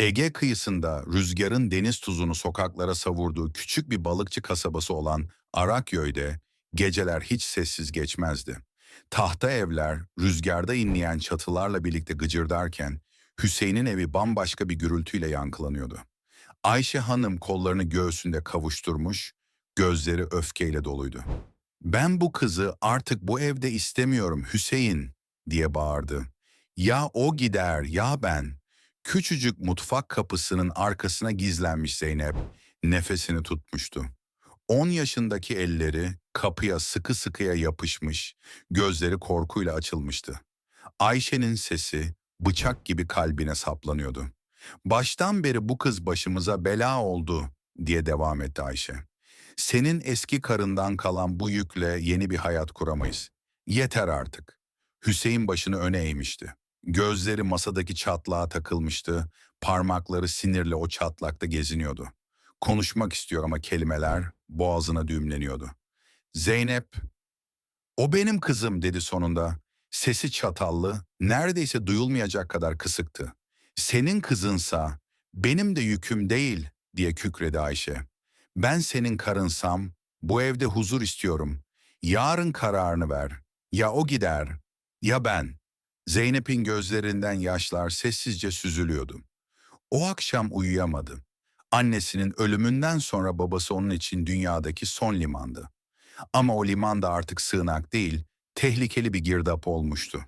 Ege kıyısında rüzgarın deniz tuzunu sokaklara savurduğu küçük bir balıkçı kasabası olan Araköy'de geceler hiç sessiz geçmezdi. Tahta evler rüzgarda inleyen çatılarla birlikte gıcırdarken Hüseyin'in evi bambaşka bir gürültüyle yankılanıyordu. Ayşe Hanım kollarını göğsünde kavuşturmuş, gözleri öfkeyle doluydu. Ben bu kızı artık bu evde istemiyorum Hüseyin diye bağırdı. Ya o gider ya ben. Küçücük mutfak kapısının arkasına gizlenmiş Zeynep nefesini tutmuştu. 10 yaşındaki elleri kapıya sıkı sıkıya yapışmış, gözleri korkuyla açılmıştı. Ayşe'nin sesi bıçak gibi kalbine saplanıyordu. Baştan beri bu kız başımıza bela oldu diye devam etti Ayşe. Senin eski karından kalan bu yükle yeni bir hayat kuramayız. Yeter artık. Hüseyin başını öne eğmişti. Gözleri masadaki çatlağa takılmıştı, parmakları sinirle o çatlakta geziniyordu. Konuşmak istiyor ama kelimeler boğazına düğümleniyordu. Zeynep, o benim kızım dedi sonunda. Sesi çatallı, neredeyse duyulmayacak kadar kısıktı. Senin kızınsa benim de yüküm değil diye kükredi Ayşe. Ben senin karınsam bu evde huzur istiyorum. Yarın kararını ver. Ya o gider ya ben. Zeynep'in gözlerinden yaşlar sessizce süzülüyordu. O akşam uyuyamadı. Annesinin ölümünden sonra babası onun için dünyadaki son limandı. Ama o liman da artık sığınak değil, tehlikeli bir girdap olmuştu.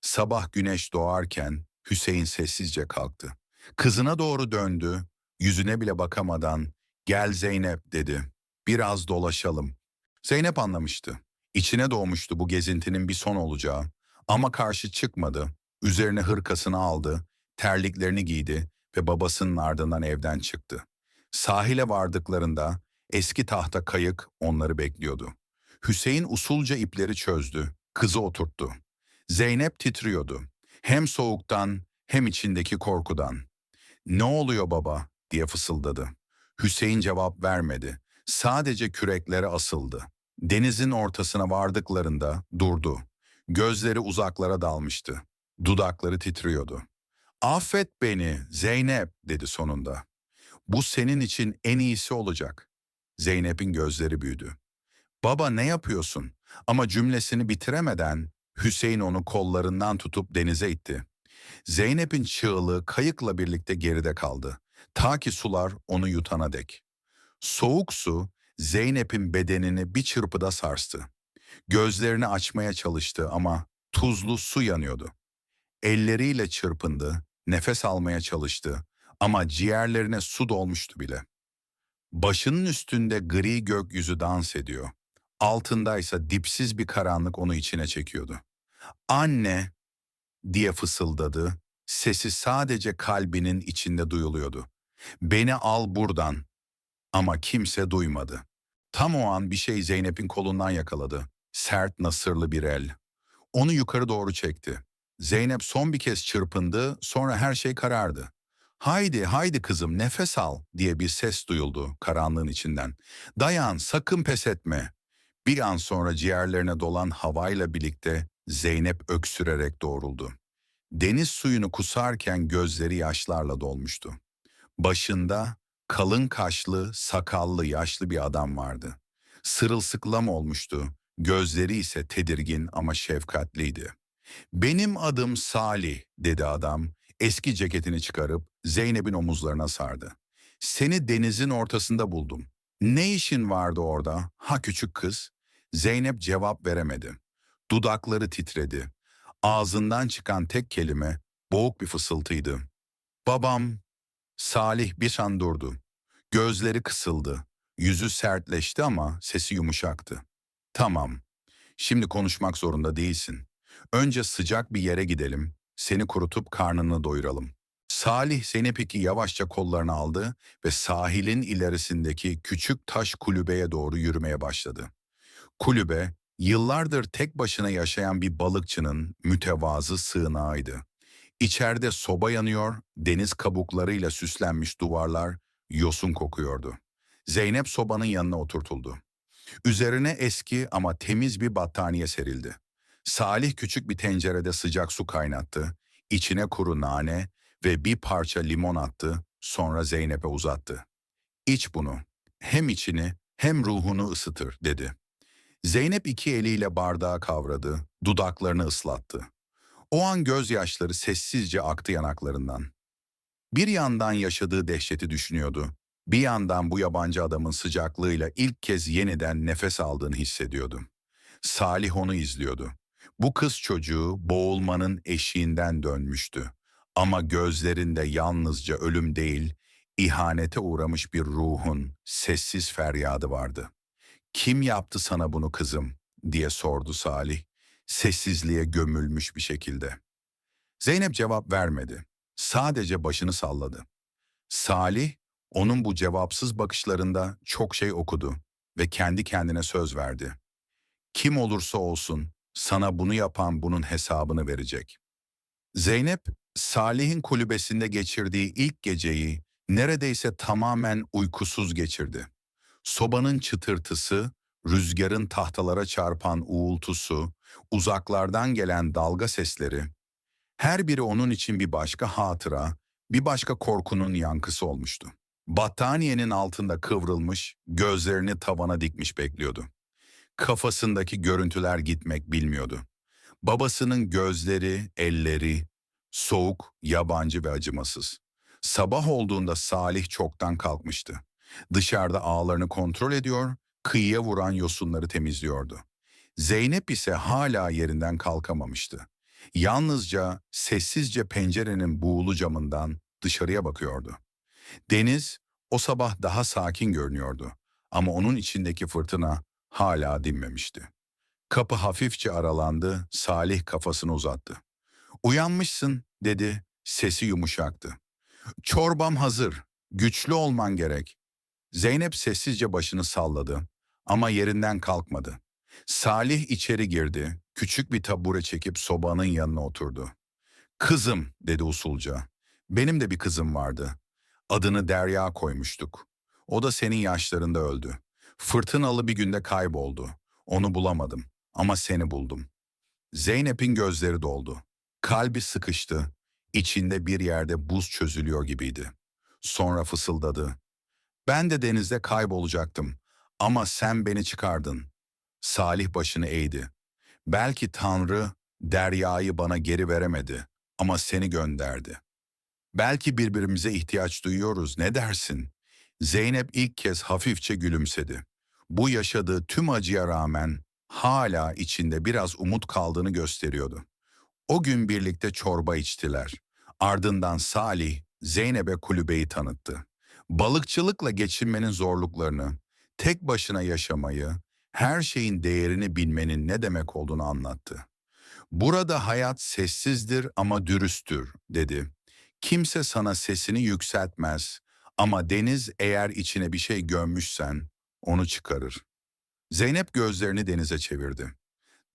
Sabah güneş doğarken Hüseyin sessizce kalktı. Kızına doğru döndü, yüzüne bile bakamadan "Gel Zeynep." dedi. "Biraz dolaşalım." Zeynep anlamıştı. İçine doğmuştu bu gezintinin bir son olacağı. Ama karşı çıkmadı. Üzerine hırkasını aldı, terliklerini giydi ve babasının ardından evden çıktı. Sahile vardıklarında eski tahta kayık onları bekliyordu. Hüseyin usulca ipleri çözdü, kızı oturttu. Zeynep titriyordu. Hem soğuktan hem içindeki korkudan. "Ne oluyor baba?" diye fısıldadı. Hüseyin cevap vermedi. Sadece küreklere asıldı. Denizin ortasına vardıklarında durdu. Gözleri uzaklara dalmıştı. Dudakları titriyordu. Affet beni Zeynep dedi sonunda. Bu senin için en iyisi olacak. Zeynep'in gözleri büyüdü. Baba ne yapıyorsun? Ama cümlesini bitiremeden Hüseyin onu kollarından tutup denize itti. Zeynep'in çığlığı kayıkla birlikte geride kaldı. Ta ki sular onu yutana dek. Soğuk su Zeynep'in bedenini bir çırpıda sarstı. Gözlerini açmaya çalıştı ama tuzlu su yanıyordu. Elleriyle çırpındı, nefes almaya çalıştı ama ciğerlerine su dolmuştu bile. Başının üstünde gri gökyüzü dans ediyor. Altındaysa dipsiz bir karanlık onu içine çekiyordu. Anne diye fısıldadı. Sesi sadece kalbinin içinde duyuluyordu. Beni al buradan. Ama kimse duymadı. Tam o an bir şey Zeynep'in kolundan yakaladı. Sert nasırlı bir el. Onu yukarı doğru çekti. Zeynep son bir kez çırpındı, sonra her şey karardı. Haydi, haydi kızım nefes al diye bir ses duyuldu karanlığın içinden. Dayan, sakın pes etme. Bir an sonra ciğerlerine dolan havayla birlikte Zeynep öksürerek doğruldu. Deniz suyunu kusarken gözleri yaşlarla dolmuştu. Başında kalın kaşlı, sakallı, yaşlı bir adam vardı. Sırılsıklam olmuştu, gözleri ise tedirgin ama şefkatliydi. Benim adım Salih, dedi adam, eski ceketini çıkarıp Zeynep'in omuzlarına sardı. Seni denizin ortasında buldum. Ne işin vardı orada, ha küçük kız? Zeynep cevap veremedi. Dudakları titredi. Ağzından çıkan tek kelime boğuk bir fısıltıydı. Babam, Salih bir an durdu. Gözleri kısıldı. Yüzü sertleşti ama sesi yumuşaktı. Tamam, şimdi konuşmak zorunda değilsin. Önce sıcak bir yere gidelim, seni kurutup karnını doyuralım. Salih Zeynep'i yavaşça kollarına aldı ve sahilin ilerisindeki küçük taş kulübeye doğru yürümeye başladı. Kulübe, yıllardır tek başına yaşayan bir balıkçının mütevazı sığınağıydı. İçeride soba yanıyor, deniz kabuklarıyla süslenmiş duvarlar yosun kokuyordu. Zeynep sobanın yanına oturtuldu. Üzerine eski ama temiz bir battaniye serildi. Salih küçük bir tencerede sıcak su kaynattı. İçine kuru nane ve bir parça limon attı, sonra Zeynep'e uzattı. İç bunu. Hem içini hem ruhunu ısıtır, dedi. Zeynep iki eliyle bardağı kavradı, dudaklarını ıslattı. O an gözyaşları sessizce aktı yanaklarından. Bir yandan yaşadığı dehşeti düşünüyordu. Bir yandan bu yabancı adamın sıcaklığıyla ilk kez yeniden nefes aldığını hissediyordu. Salih onu izliyordu. Bu kız çocuğu boğulmanın eşiğinden dönmüştü. Ama gözlerinde yalnızca ölüm değil, ihanete uğramış bir ruhun sessiz feryadı vardı. Kim yaptı sana bunu kızım? diye sordu Salih, sessizliğe gömülmüş bir şekilde. Zeynep cevap vermedi. Sadece başını salladı. Salih, onun bu cevapsız bakışlarında çok şey okudu ve kendi kendine söz verdi. Kim olursa olsun sana bunu yapan bunun hesabını verecek. Zeynep, Salih'in kulübesinde geçirdiği ilk geceyi neredeyse tamamen uykusuz geçirdi. Sobanın çıtırtısı, rüzgarın tahtalara çarpan uğultusu, uzaklardan gelen dalga sesleri, her biri onun için bir başka hatıra, bir başka korkunun yankısı olmuştu. Battaniyenin altında kıvrılmış, gözlerini tavana dikmiş bekliyordu. Kafasındaki görüntüler gitmek bilmiyordu. Babasının gözleri, elleri, soğuk, yabancı ve acımasız. Sabah olduğunda Salih çoktan kalkmıştı. Dışarıda ağlarını kontrol ediyor, kıyıya vuran yosunları temizliyordu. Zeynep ise hala yerinden kalkamamıştı. Yalnızca sessizce pencerenin buğulu camından dışarıya bakıyordu. Deniz o sabah daha sakin görünüyordu ama onun içindeki fırtına hala dinmemişti. Kapı hafifçe aralandı, Salih kafasını uzattı. Uyanmışsın dedi, sesi yumuşaktı. Çorbam hazır, güçlü olman gerek. Zeynep sessizce başını salladı ama yerinden kalkmadı. Salih içeri girdi, küçük bir tabure çekip sobanın yanına oturdu. Kızım dedi usulca. Benim de bir kızım vardı. Adını Derya koymuştuk. O da senin yaşlarında öldü. Fırtınalı bir günde kayboldu. Onu bulamadım ama seni buldum. Zeynep'in gözleri doldu. Kalbi sıkıştı. İçinde bir yerde buz çözülüyor gibiydi. Sonra fısıldadı. Ben de denizde kaybolacaktım ama sen beni çıkardın. Salih başını eğdi. Belki Tanrı deryayı bana geri veremedi ama seni gönderdi. Belki birbirimize ihtiyaç duyuyoruz ne dersin? Zeynep ilk kez hafifçe gülümsedi. Bu yaşadığı tüm acıya rağmen hala içinde biraz umut kaldığını gösteriyordu. O gün birlikte çorba içtiler. Ardından Salih, Zeynep'e kulübeyi tanıttı. Balıkçılıkla geçinmenin zorluklarını, tek başına yaşamayı, her şeyin değerini bilmenin ne demek olduğunu anlattı. Burada hayat sessizdir ama dürüsttür, dedi. Kimse sana sesini yükseltmez ama deniz eğer içine bir şey gömmüşsen onu çıkarır. Zeynep gözlerini denize çevirdi.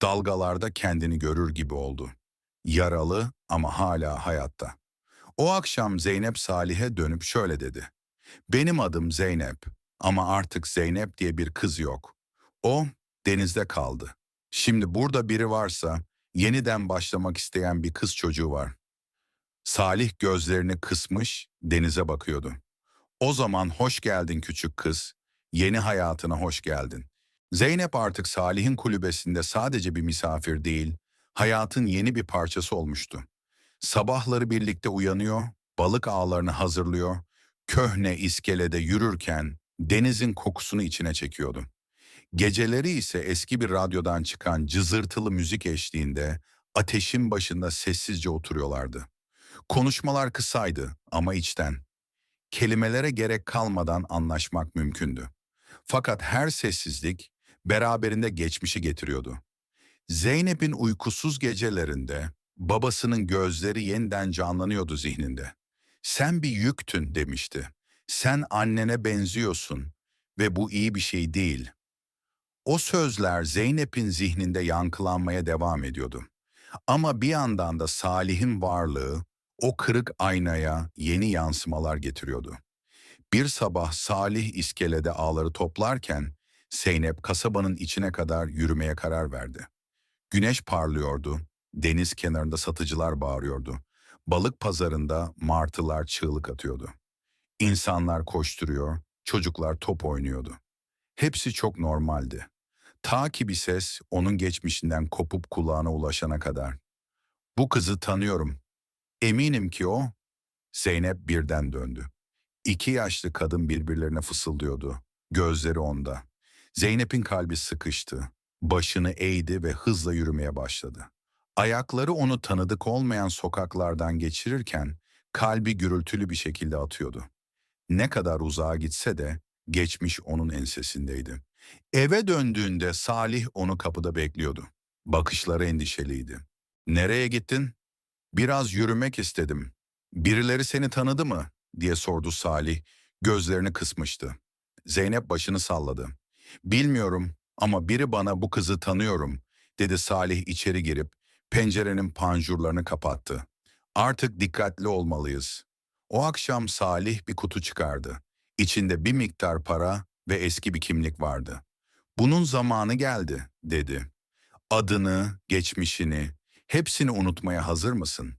Dalgalarda kendini görür gibi oldu. Yaralı ama hala hayatta. O akşam Zeynep Salih'e dönüp şöyle dedi. Benim adım Zeynep ama artık Zeynep diye bir kız yok. O denizde kaldı. Şimdi burada biri varsa yeniden başlamak isteyen bir kız çocuğu var. Salih gözlerini kısmış denize bakıyordu. O zaman hoş geldin küçük kız, yeni hayatına hoş geldin. Zeynep artık Salih'in kulübesinde sadece bir misafir değil, hayatın yeni bir parçası olmuştu. Sabahları birlikte uyanıyor, balık ağlarını hazırlıyor, köhne iskelede yürürken denizin kokusunu içine çekiyordu. Geceleri ise eski bir radyodan çıkan cızırtılı müzik eşliğinde ateşin başında sessizce oturuyorlardı. Konuşmalar kısaydı ama içten. Kelimelere gerek kalmadan anlaşmak mümkündü. Fakat her sessizlik beraberinde geçmişi getiriyordu. Zeynep'in uykusuz gecelerinde babasının gözleri yeniden canlanıyordu zihninde. Sen bir yüktün demişti. Sen annene benziyorsun ve bu iyi bir şey değil. O sözler Zeynep'in zihninde yankılanmaya devam ediyordu. Ama bir yandan da Salih'in varlığı o kırık aynaya yeni yansımalar getiriyordu. Bir sabah Salih iskelede ağları toplarken Zeynep kasabanın içine kadar yürümeye karar verdi. Güneş parlıyordu, deniz kenarında satıcılar bağırıyordu. Balık pazarında martılar çığlık atıyordu. İnsanlar koşturuyor, çocuklar top oynuyordu. Hepsi çok normaldi. Ta ki bir ses onun geçmişinden kopup kulağına ulaşana kadar. Bu kızı tanıyorum. Eminim ki o. Zeynep birden döndü. İki yaşlı kadın birbirlerine fısıldıyordu. Gözleri onda. Zeynep'in kalbi sıkıştı. Başını eğdi ve hızla yürümeye başladı. Ayakları onu tanıdık olmayan sokaklardan geçirirken kalbi gürültülü bir şekilde atıyordu. Ne kadar uzağa gitse de geçmiş onun ensesindeydi. Eve döndüğünde Salih onu kapıda bekliyordu. Bakışları endişeliydi. Nereye gittin? Biraz yürümek istedim. Birileri seni tanıdı mı? diye sordu Salih. Gözlerini kısmıştı. Zeynep başını salladı. Bilmiyorum ama biri bana bu kızı tanıyorum dedi Salih içeri girip pencerenin panjurlarını kapattı. Artık dikkatli olmalıyız. O akşam Salih bir kutu çıkardı. İçinde bir miktar para ve eski bir kimlik vardı. Bunun zamanı geldi dedi. Adını, geçmişini, hepsini unutmaya hazır mısın?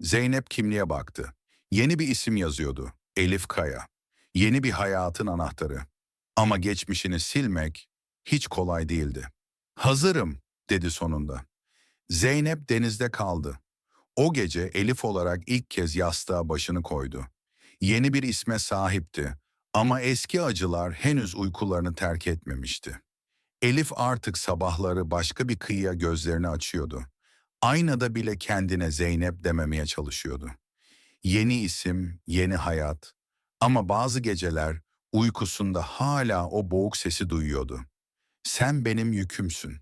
Zeynep kimliğe baktı. Yeni bir isim yazıyordu. Elif Kaya. Yeni bir hayatın anahtarı. Ama geçmişini silmek hiç kolay değildi. Hazırım dedi sonunda. Zeynep denizde kaldı. O gece Elif olarak ilk kez yastığa başını koydu. Yeni bir isme sahipti ama eski acılar henüz uykularını terk etmemişti. Elif artık sabahları başka bir kıyıya gözlerini açıyordu. Aynada bile kendine Zeynep dememeye çalışıyordu. Yeni isim, yeni hayat. Ama bazı geceler uykusunda hala o boğuk sesi duyuyordu. Sen benim yükümsün.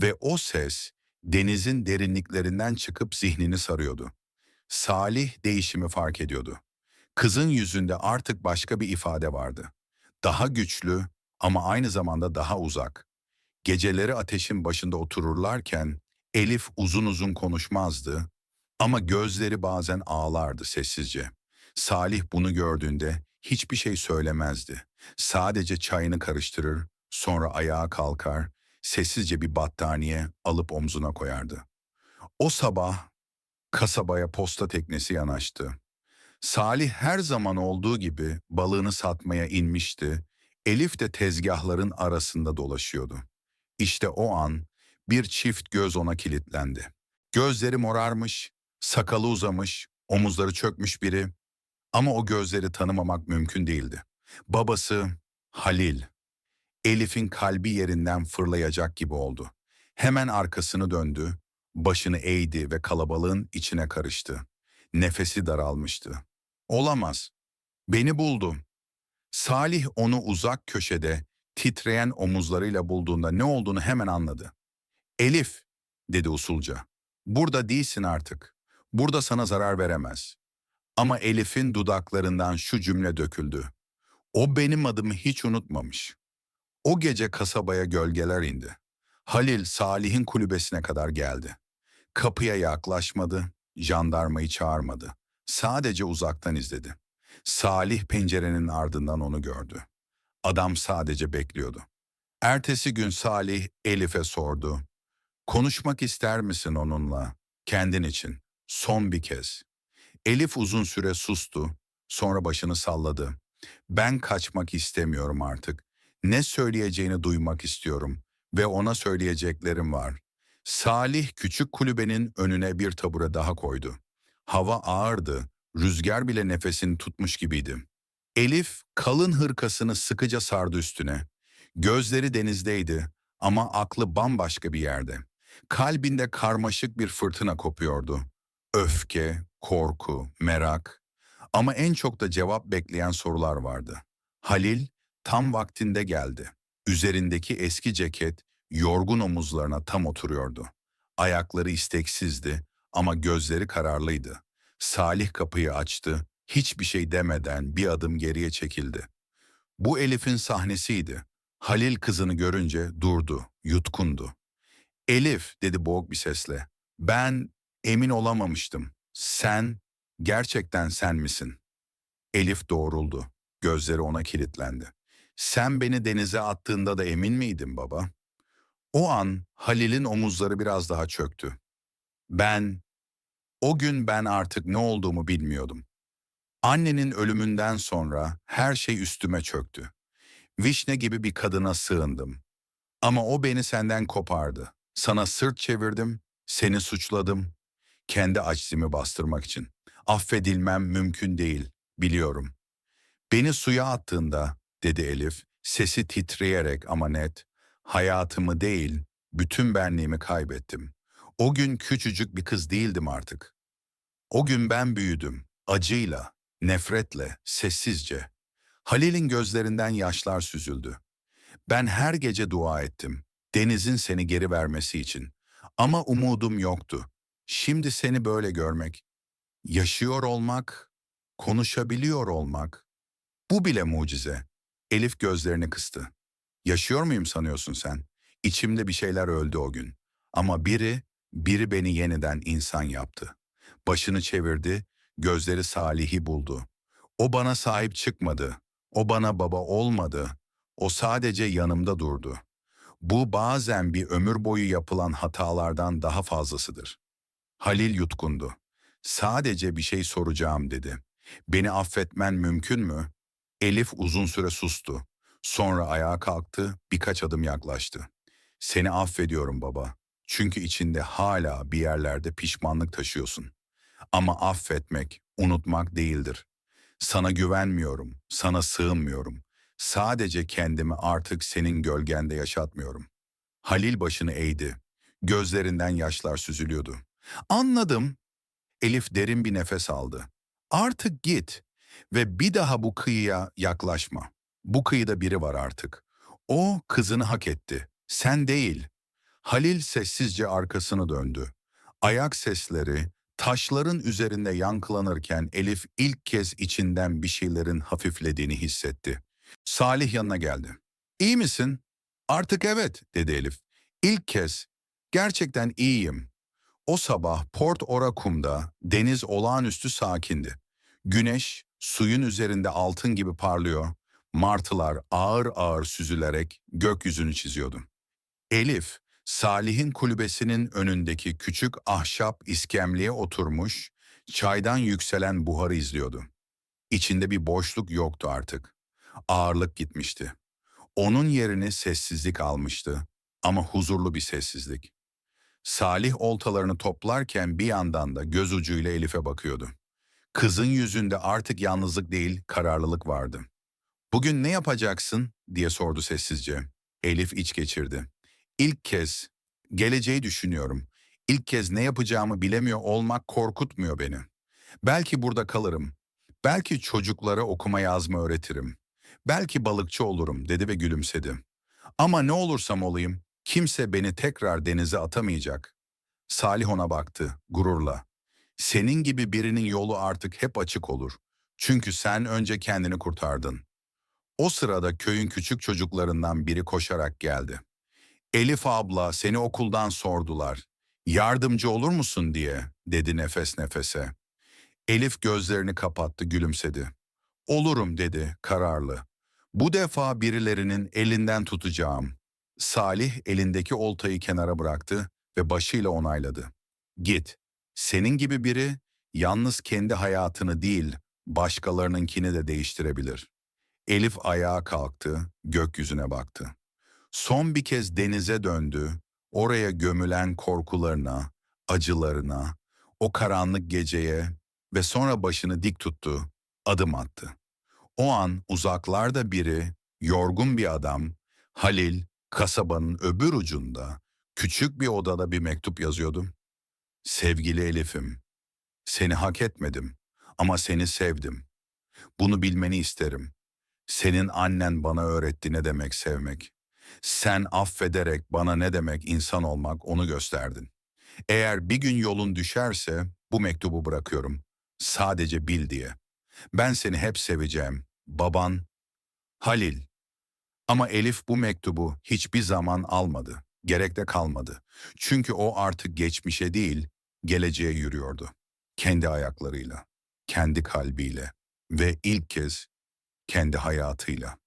Ve o ses denizin derinliklerinden çıkıp zihnini sarıyordu. Salih değişimi fark ediyordu. Kızın yüzünde artık başka bir ifade vardı. Daha güçlü ama aynı zamanda daha uzak. Geceleri ateşin başında otururlarken Elif uzun uzun konuşmazdı ama gözleri bazen ağlardı sessizce. Salih bunu gördüğünde hiçbir şey söylemezdi. Sadece çayını karıştırır, sonra ayağa kalkar, sessizce bir battaniye alıp omzuna koyardı. O sabah kasabaya posta teknesi yanaştı. Salih her zaman olduğu gibi balığını satmaya inmişti. Elif de tezgahların arasında dolaşıyordu. İşte o an bir çift göz ona kilitlendi. Gözleri morarmış, sakalı uzamış, omuzları çökmüş biri. Ama o gözleri tanımamak mümkün değildi. Babası Halil. Elif'in kalbi yerinden fırlayacak gibi oldu. Hemen arkasını döndü, başını eğdi ve kalabalığın içine karıştı. Nefesi daralmıştı. Olamaz. Beni buldu. Salih onu uzak köşede titreyen omuzlarıyla bulduğunda ne olduğunu hemen anladı. Elif, dedi usulca. Burada değilsin artık. Burada sana zarar veremez. Ama Elif'in dudaklarından şu cümle döküldü. O benim adımı hiç unutmamış. O gece kasabaya gölgeler indi. Halil Salih'in kulübesine kadar geldi. Kapıya yaklaşmadı, jandarmayı çağırmadı. Sadece uzaktan izledi. Salih pencerenin ardından onu gördü. Adam sadece bekliyordu. Ertesi gün Salih Elif'e sordu. Konuşmak ister misin onunla? Kendin için. Son bir kez. Elif uzun süre sustu. Sonra başını salladı. Ben kaçmak istemiyorum artık. Ne söyleyeceğini duymak istiyorum. Ve ona söyleyeceklerim var. Salih küçük kulübenin önüne bir tabure daha koydu. Hava ağırdı. Rüzgar bile nefesini tutmuş gibiydi. Elif kalın hırkasını sıkıca sardı üstüne. Gözleri denizdeydi ama aklı bambaşka bir yerde. Kalbinde karmaşık bir fırtına kopuyordu. Öfke, korku, merak ama en çok da cevap bekleyen sorular vardı. Halil tam vaktinde geldi. Üzerindeki eski ceket yorgun omuzlarına tam oturuyordu. Ayakları isteksizdi ama gözleri kararlıydı. Salih kapıyı açtı, hiçbir şey demeden bir adım geriye çekildi. Bu Elif'in sahnesiydi. Halil kızını görünce durdu, yutkundu. Elif dedi boğuk bir sesle. Ben emin olamamıştım. Sen, gerçekten sen misin? Elif doğruldu. Gözleri ona kilitlendi. Sen beni denize attığında da emin miydin baba? O an Halil'in omuzları biraz daha çöktü. Ben, O gün ben artık ne olduğumu bilmiyordum. Annenin ölümünden sonra her şey üstüme çöktü. Vişne gibi bir kadına sığındım. Ama o beni senden kopardı. Sana sırt çevirdim, seni suçladım. Kendi aczimi bastırmak için. Affedilmem mümkün değil, biliyorum. Beni suya attığında, dedi Elif, sesi titreyerek ama net, hayatımı değil, bütün benliğimi kaybettim. O gün küçücük bir kız değildim artık. O gün ben büyüdüm, acıyla, nefretle, sessizce. Halil'in gözlerinden yaşlar süzüldü. Ben her gece dua ettim, denizin seni geri vermesi için. Ama umudum yoktu. Şimdi seni böyle görmek, yaşıyor olmak, konuşabiliyor olmak, bu bile mucize. Elif gözlerini kıstı. Yaşıyor muyum sanıyorsun sen? İçimde bir şeyler öldü o gün. Ama biri, biri beni yeniden insan yaptı. Başını çevirdi, gözleri Salih'i buldu. O bana sahip çıkmadı. O bana baba olmadı. O sadece yanımda durdu. Bu bazen bir ömür boyu yapılan hatalardan daha fazlasıdır. Halil yutkundu. Sadece bir şey soracağım dedi. Beni affetmen mümkün mü? Elif uzun süre sustu. Sonra ayağa kalktı, birkaç adım yaklaştı. Seni affediyorum baba. Çünkü içinde hala bir yerlerde pişmanlık taşıyorsun. Ama affetmek, unutmak değildir. Sana güvenmiyorum, sana sığınmıyorum. Sadece kendimi artık senin gölgende yaşatmıyorum. Halil başını eğdi. Gözlerinden yaşlar süzülüyordu. Anladım. Elif derin bir nefes aldı. Artık git ve bir daha bu kıyıya yaklaşma. Bu kıyıda biri var artık. O kızını hak etti. Sen değil. Halil sessizce arkasını döndü. Ayak sesleri taşların üzerinde yankılanırken Elif ilk kez içinden bir şeylerin hafiflediğini hissetti. Salih yanına geldi. İyi misin? Artık evet, dedi Elif. İlk kez. Gerçekten iyiyim. O sabah Port Orakum'da deniz olağanüstü sakindi. Güneş suyun üzerinde altın gibi parlıyor. Martılar ağır ağır süzülerek gökyüzünü çiziyordu. Elif, Salih'in kulübesinin önündeki küçük ahşap iskemleye oturmuş, çaydan yükselen buharı izliyordu. İçinde bir boşluk yoktu artık. Ağırlık gitmişti. Onun yerini sessizlik almıştı ama huzurlu bir sessizlik. Salih oltalarını toplarken bir yandan da göz ucuyla Elif'e bakıyordu. Kızın yüzünde artık yalnızlık değil, kararlılık vardı. Bugün ne yapacaksın diye sordu sessizce. Elif iç geçirdi. İlk kez geleceği düşünüyorum. İlk kez ne yapacağımı bilemiyor olmak korkutmuyor beni. Belki burada kalırım. Belki çocuklara okuma yazma öğretirim. Belki balıkçı olurum dedi ve gülümsedi. Ama ne olursam olayım kimse beni tekrar denize atamayacak. Salih ona baktı gururla. Senin gibi birinin yolu artık hep açık olur. Çünkü sen önce kendini kurtardın. O sırada köyün küçük çocuklarından biri koşarak geldi. Elif abla seni okuldan sordular. Yardımcı olur musun diye dedi nefes nefese. Elif gözlerini kapattı gülümsedi. Olurum dedi kararlı. Bu defa birilerinin elinden tutacağım. Salih elindeki oltayı kenara bıraktı ve başıyla onayladı. Git. Senin gibi biri yalnız kendi hayatını değil, başkalarınınkini de değiştirebilir. Elif ayağa kalktı, gökyüzüne baktı. Son bir kez denize döndü, oraya gömülen korkularına, acılarına, o karanlık geceye ve sonra başını dik tuttu, adım attı. O an uzaklarda biri, yorgun bir adam, Halil, kasabanın öbür ucunda, küçük bir odada bir mektup yazıyordu. Sevgili Elif'im, seni hak etmedim ama seni sevdim. Bunu bilmeni isterim. Senin annen bana öğretti ne demek sevmek. Sen affederek bana ne demek insan olmak onu gösterdin. Eğer bir gün yolun düşerse bu mektubu bırakıyorum. Sadece bil diye. Ben seni hep seveceğim. Baban Halil. Ama Elif bu mektubu hiçbir zaman almadı. Gerek de kalmadı. Çünkü o artık geçmişe değil, geleceğe yürüyordu. Kendi ayaklarıyla, kendi kalbiyle ve ilk kez kendi hayatıyla.